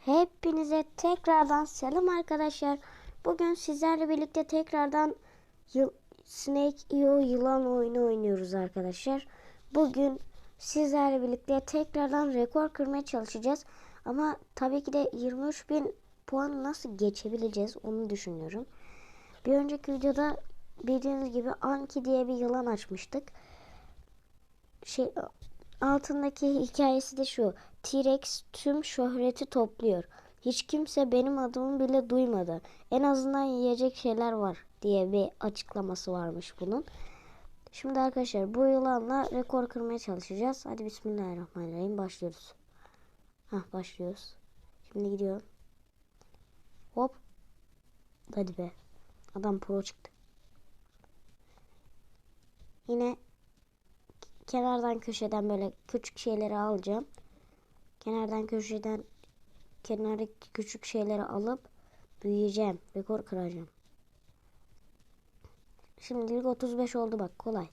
Hepinize tekrardan selam arkadaşlar. Bugün sizlerle birlikte tekrardan Snake EO yılan oyunu oynuyoruz arkadaşlar. Bugün sizlerle birlikte tekrardan rekor kırmaya çalışacağız. Ama tabii ki de 23.000 puan nasıl geçebileceğiz onu düşünüyorum. Bir önceki videoda bildiğiniz gibi Anki diye bir yılan açmıştık. Şey altındaki hikayesi de şu. T-Rex tüm şöhreti topluyor. Hiç kimse benim adımı bile duymadı. En azından yiyecek şeyler var diye bir açıklaması varmış bunun. Şimdi arkadaşlar bu yılanla rekor kırmaya çalışacağız. Hadi bismillahirrahmanirrahim başlıyoruz. Hah başlıyoruz. Şimdi gidiyorum. Hop. Hadi be. Adam pro çıktı. Yine kenardan köşeden böyle küçük şeyleri alacağım. Kenardan köşeden kenardaki küçük şeyleri alıp büyüyeceğim. Rekor kıracağım. Şimdilik 35 oldu bak kolay.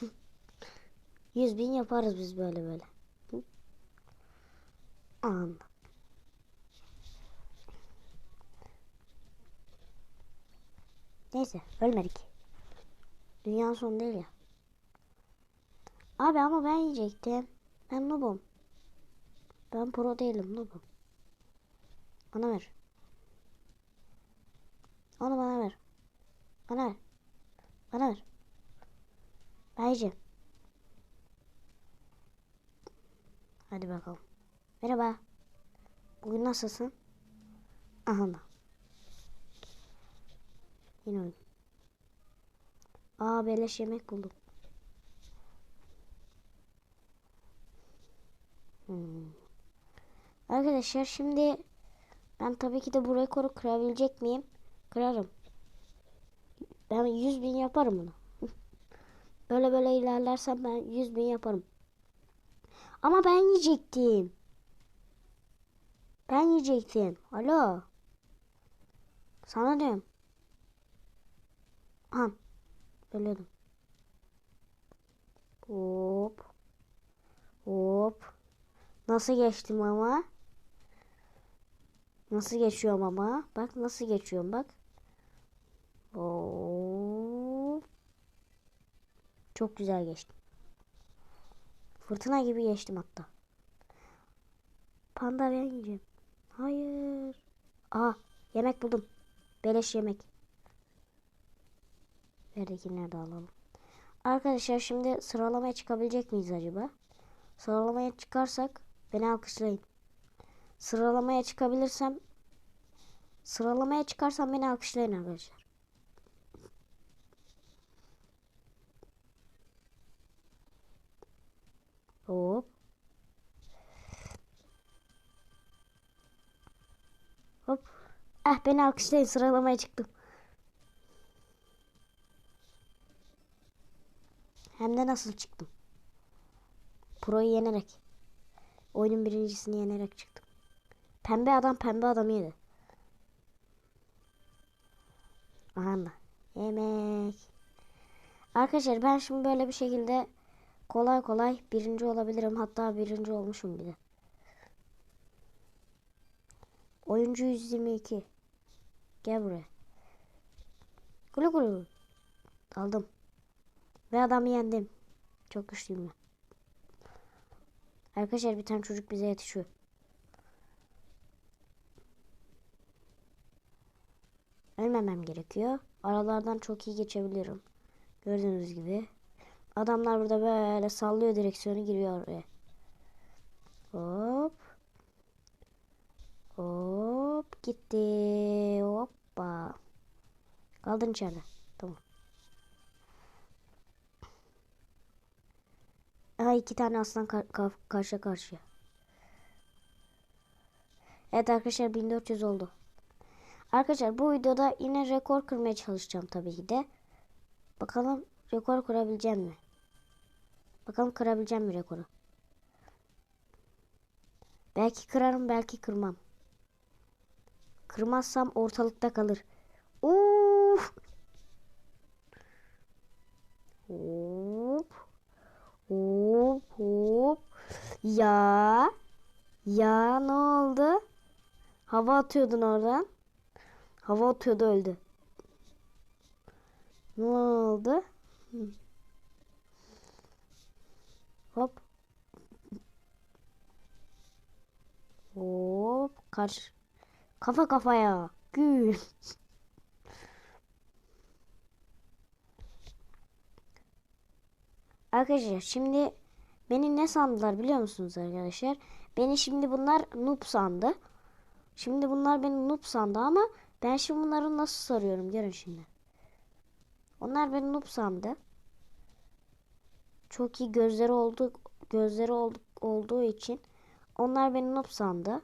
100 bin yaparız biz böyle böyle. Anda. Neyse ölmedik. Dünyanın sonu değil ya. Abi ama ben yiyecektim. Ben noobum. Ben pro değilim noobum. Bana ver. Onu bana ver. Bana ver. Bana ver. Ben yiyeceğim. Hadi bakalım. Merhaba. Bugün nasılsın? Aha. Yine öldüm. Aa beleş yemek buldum. Hmm. Arkadaşlar şimdi ben tabii ki de bu rekoru kırabilecek miyim? Kırarım. Ben 100 bin yaparım bunu. böyle böyle ilerlersem ben 100 bin yaparım. Ama ben yiyecektim. Ben yiyecektim. Alo. Sana diyorum. Aha. Ölüyordum. Hop. Hop. Nasıl geçtim ama? Nasıl geçiyorum ama? Bak nasıl geçiyorum bak. Oo. Çok güzel geçtim. Fırtına gibi geçtim hatta. Panda ben yiyeceğim. Hayır. Aa yemek buldum. Beleş yemek. Verdekileri de alalım. Arkadaşlar şimdi sıralamaya çıkabilecek miyiz acaba? Sıralamaya çıkarsak beni alkışlayın. Sıralamaya çıkabilirsem sıralamaya çıkarsam beni alkışlayın arkadaşlar. Hop. Hop. Ah beni alkışlayın sıralamaya çıktım. Hem de nasıl çıktım. Pro'yu yenerek. Oyunun birincisini yenerek çıktım. Pembe adam pembe adamı yedi. Aha. Yemek. Arkadaşlar ben şimdi böyle bir şekilde kolay kolay birinci olabilirim. Hatta birinci olmuşum bile. Oyuncu 122. Gel buraya. Gulu gulu. Aldım. Ve adamı yendim. Çok güçlüyüm ben. Arkadaşlar bir tane çocuk bize yetişiyor. Ölmemem gerekiyor. Aralardan çok iyi geçebilirim. Gördüğünüz gibi. Adamlar burada böyle sallıyor direksiyonu giriyor oraya. Hop. Hop gitti. Hoppa. Kaldın içeride. Aha iki tane aslan kar kar karşı karşıya. Evet arkadaşlar 1400 oldu. Arkadaşlar bu videoda yine rekor kırmaya çalışacağım tabii ki de. Bakalım rekor kurabileceğim mi? Bakalım kırabileceğim mi rekoru? Belki kırarım belki kırmam. Kırmazsam ortalıkta kalır. Uf. Hop. Hop hop. Ya. Ya ne oldu? Hava atıyordun oradan. Hava atıyordu öldü. Ne oldu? Hop. Hop. Karşı. Kafa kafaya. Gül. Arkadaşlar şimdi beni ne sandılar biliyor musunuz arkadaşlar? Beni şimdi bunlar noob sandı. Şimdi bunlar beni noob sandı ama ben şimdi bunları nasıl sarıyorum görün şimdi. Onlar beni noob sandı. Çok iyi gözleri oldu gözleri oldu, olduğu için onlar beni noob sandı.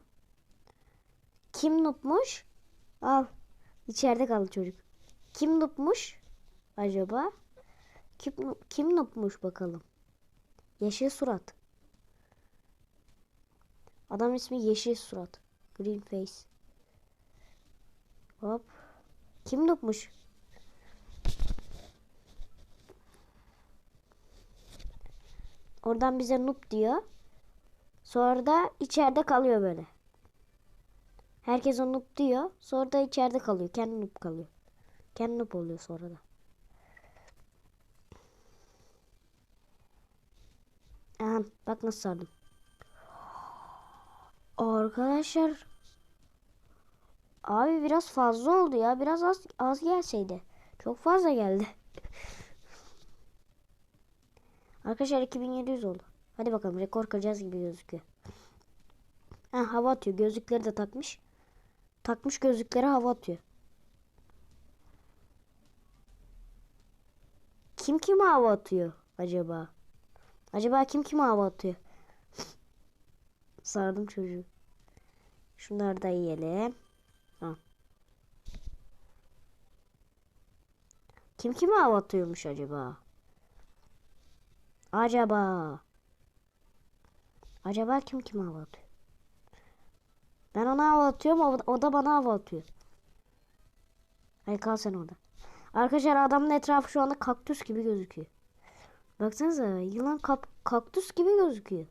Kim noobmuş? Al. İçeride kaldı çocuk. Kim noobmuş acaba? Kim, kim noobmuş bakalım. Yeşil surat. Adam ismi Yeşil Surat. Green Face. Hop. Kim noobmuş? Oradan bize noob diyor. Sonra da içeride kalıyor böyle. Herkes o noob diyor. Sonra da içeride kalıyor. Kendi noob kalıyor. Kendi noob oluyor sonra da. Aha, bak nasıl sardım. Arkadaşlar. Abi biraz fazla oldu ya. Biraz az, az gelseydi. Çok fazla geldi. Arkadaşlar 2700 oldu. Hadi bakalım rekor kıracağız gibi gözüküyor. Ha, hava atıyor. Gözlükleri de takmış. Takmış gözlükleri hava atıyor. Kim kime hava atıyor acaba? Acaba kim kime hava atıyor? Sardım çocuğu. Şunları da yiyelim. Ha. Kim kime hava atıyormuş acaba? Acaba. Acaba kim kime hava atıyor? Ben ona hava atıyorum o, o da bana hava atıyor. Hadi kal sen orada. Arkadaşlar adamın etrafı şu anda kaktüs gibi gözüküyor. Baksanıza yılan kap, kaktüs gibi gözüküyor.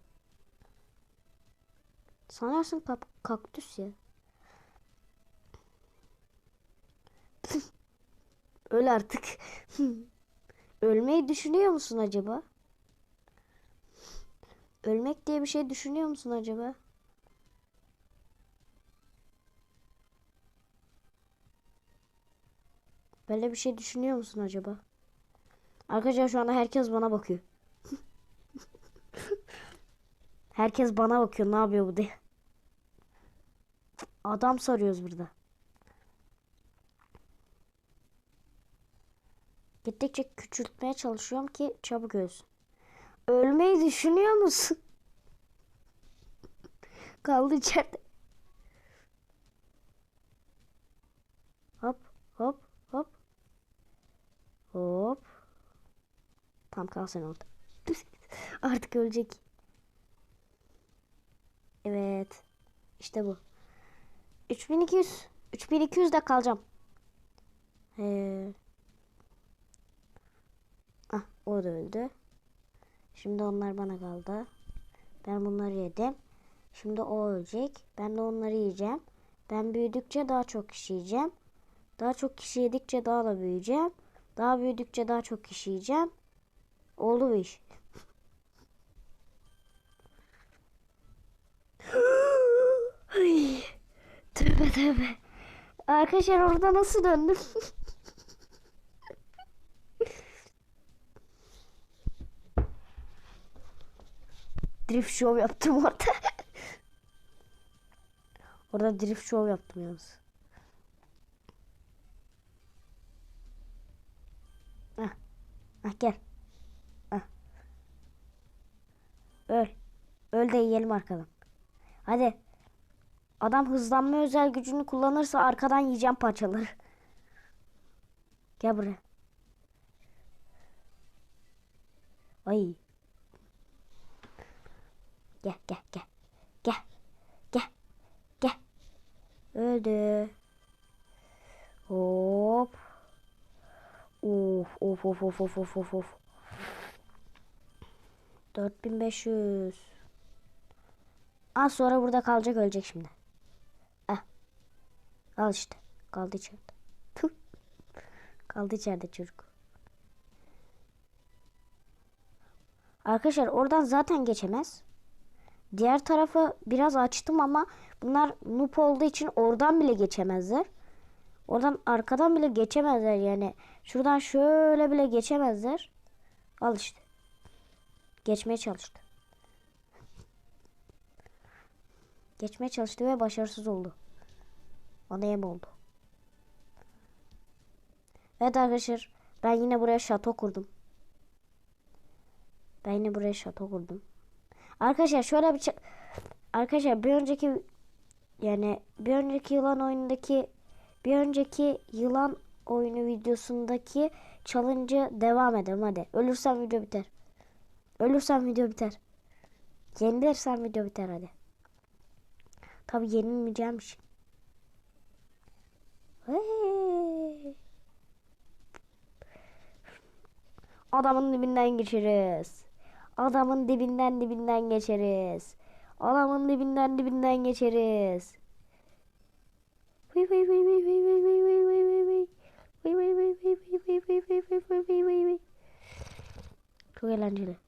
Sanarsın kap, kaktüs ya. Öl artık. Ölmeyi düşünüyor musun acaba? Ölmek diye bir şey düşünüyor musun acaba? Böyle bir şey düşünüyor musun acaba? Arkadaşlar şu anda herkes bana bakıyor. herkes bana bakıyor ne yapıyor bu diye. Adam sarıyoruz burada. Gittikçe küçültmeye çalışıyorum ki çabuk ölsün. Ölmeyi düşünüyor musun? Kaldı içeride. Hop hop hop. Hop. Tam kal sen orada. Artık ölecek. Evet. İşte bu. 3200. 3200 de kalacağım. Ee. Ah o da öldü. Şimdi onlar bana kaldı. Ben bunları yedim. Şimdi o ölecek. Ben de onları yiyeceğim. Ben büyüdükçe daha çok kişi yiyeceğim. Daha çok kişi yedikçe daha da büyüyeceğim. Daha büyüdükçe daha çok kişi yiyeceğim. Bu iş. Ay, tövbe tövbe. Arkadaşlar orada nasıl döndüm? drift show yaptım orada. orada drift show yaptım yalnız. Ah. Ah gel. Ah. Öl. Öl de yiyelim arkadan. Hadi. Adam hızlanma özel gücünü kullanırsa arkadan yiyeceğim parçaları. Gel buraya. Ay. Gel gel gel. Gel. Gel. Gel. Öldü. Hop. Of of of of of of of. 4500. Az sonra burada kalacak ölecek şimdi. Ah Al işte. Kaldı içeride. Tüh. Kaldı içeride çocuk. Arkadaşlar oradan zaten geçemez. Diğer tarafı biraz açtım ama bunlar noob olduğu için oradan bile geçemezler. Oradan arkadan bile geçemezler yani. Şuradan şöyle bile geçemezler. Al işte. Geçmeye çalıştı. Geçmeye çalıştı ve başarısız oldu. Ona yem oldu. Evet arkadaşlar ben yine buraya şato kurdum. Ben yine buraya şato kurdum. Arkadaşlar şöyle bir arkadaşlar bir önceki yani bir önceki yılan oyunundaki bir önceki yılan oyunu videosundaki challenge'ı devam edelim hadi. Ölürsem video biter. Ölürsem video biter. Yenilirsem video biter hadi. Tabi yenilmeyeceğim şey. Hey. Adamın dibinden geçeriz. Adamın dibinden dibinden geçeriz. Adamın dibinden dibinden geçeriz. Çok eğlenceli.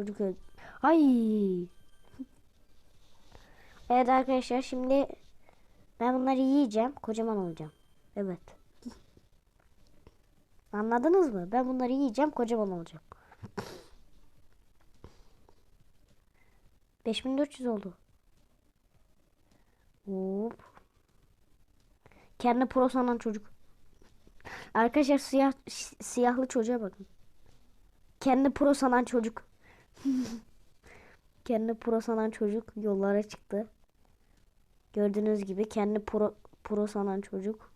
Çocuk öldü. Ay. Evet arkadaşlar şimdi ben bunları yiyeceğim. Kocaman olacağım. Evet. Anladınız mı? Ben bunları yiyeceğim. Kocaman olacağım. 5400 oldu. Hop. Kendi pro sanan çocuk. Arkadaşlar siyah si- siyahlı çocuğa bakın. Kendi pro sanan çocuk. kendi pro sanan çocuk yollara çıktı. Gördüğünüz gibi kendi pro pro sanan çocuk.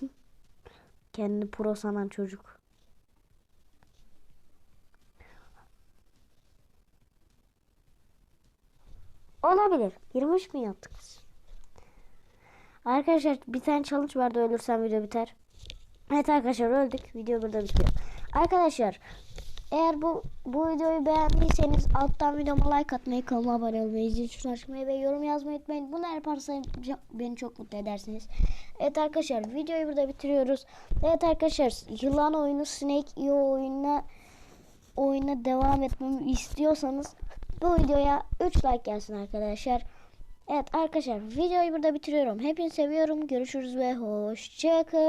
kendi pro sanan çocuk. Olabilir. 23 mi yaptık biz? Arkadaşlar bir tane challenge vardı ölürsem video biter. Evet arkadaşlar öldük. Video burada bitiyor. Arkadaşlar eğer bu bu videoyu beğendiyseniz alttan videoma like atmayı, kanalıma abone olmayı, zil tuşunu açmayı ve yorum yazmayı unutmayın. Bunu yaparsanız beni çok mutlu edersiniz. Evet arkadaşlar videoyu burada bitiriyoruz. Evet arkadaşlar yılan oyunu Snake EO oyununa oyuna devam etmemi istiyorsanız bu videoya 3 like gelsin arkadaşlar. Evet arkadaşlar videoyu burada bitiriyorum. Hepinizi seviyorum. Görüşürüz ve hoşçakalın.